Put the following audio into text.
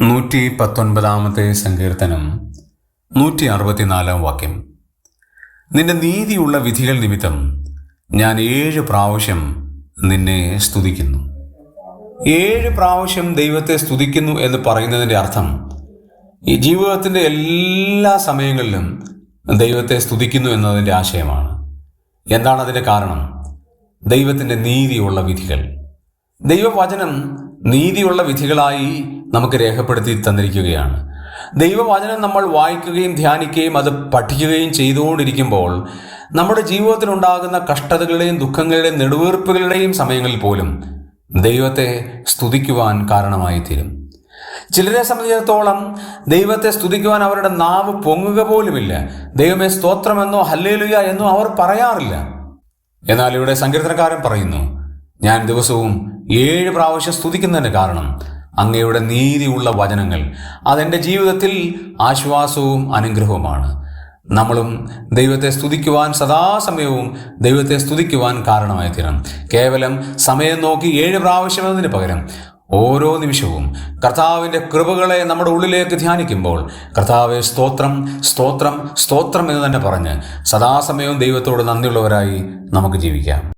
നൂറ്റി പത്തൊൻപതാമത്തെ സങ്കീർത്തനം നൂറ്റി അറുപത്തിനാലാം വാക്യം. നിന്റെ നീതിയുള്ള വിധികൾ നിമിത്തം ഞാൻ ഏഴ് പ്രാവശ്യം നിന്നെ സ്തുതിക്കുന്നു. ഏഴ് പ്രാവശ്യം ദൈവത്തെ സ്തുതിക്കുന്നു എന്ന് പറയുന്നതിന്റെ അർത്ഥം ഈ ജീവിതത്തിന്റെ എല്ലാ സമയങ്ങളിലും ദൈവത്തെ സ്തുതിക്കുന്നു എന്നതിന്റെ ആശയമാണ്. എന്താണ് അതിന്റെ കാരണം? ദൈവത്തിന്റെ നീതിയുള്ള വിധികൾ. ദൈവവചനം നീതിയുള്ള വിധികളായി നമുക്ക് രേഖപ്പെടുത്തി തന്നിരിക്കുകയാണ്. ദൈവവചനം നമ്മൾ വായിക്കുകയും ധ്യാനിക്കുകയും അത് പഠിക്കുകയും ചെയ്തുകൊണ്ടിരിക്കുമ്പോൾ നമ്മുടെ ജീവിതത്തിലുണ്ടാകുന്ന കഷ്ടതകളുടെയും ദുഃഖങ്ങളുടെയും നെടുവീർപ്പുകളുടെയും സമയങ്ങളിൽ പോലും ദൈവത്തെ സ്തുതിക്കുവാൻ കാരണമായി തീരും ചിലരെ സംബന്ധിച്ചിടത്തോളം ദൈവത്തെ സ്തുതിക്കുവാൻ അവരുടെ നാവ് പൊങ്ങുക പോലുമില്ല. ദൈവമേ സ്തോത്രമെന്നോ ഹല്ലേലുയ എന്നോ അവർ പറയാറില്ല. എന്നാൽ ഇവിടെ സങ്കീർത്തനക്കാരൻ പറയുന്നു ഞാൻ ദിവസവും ഏഴ് പ്രാവശ്യം സ്തുതിക്കുന്നതിന് കാരണം അങ്ങയുടെ നീതിയുള്ള വചനങ്ങൾ. അതെന്റെ ജീവിതത്തിൽ ആശ്വാസവും അനുഗ്രഹവുമാണ്. നമ്മളും ദൈവത്തെ സ്തുതിക്കുവാൻ സദാസമയവും ദൈവത്തെ സ്തുതിക്കുവാൻ കാരണമായി തീരണം. കേവലം സമയം നോക്കി ഏഴ് പ്രാവശ്യം എന്നതിന് പകരം ഓരോ നിമിഷവും കർത്താവിന്റെ കൃപകളെ നമ്മുടെ ഉള്ളിലേക്ക് ധ്യാനിക്കുമ്പോൾ കർത്താവെ സ്തോത്രം സ്തോത്രം സ്തോത്രം എന്ന് തന്നെ പറഞ്ഞ് സദാസമയവും ദൈവത്തോട് നന്ദിയുള്ളവരായി നമുക്ക് ജീവിക്കാം.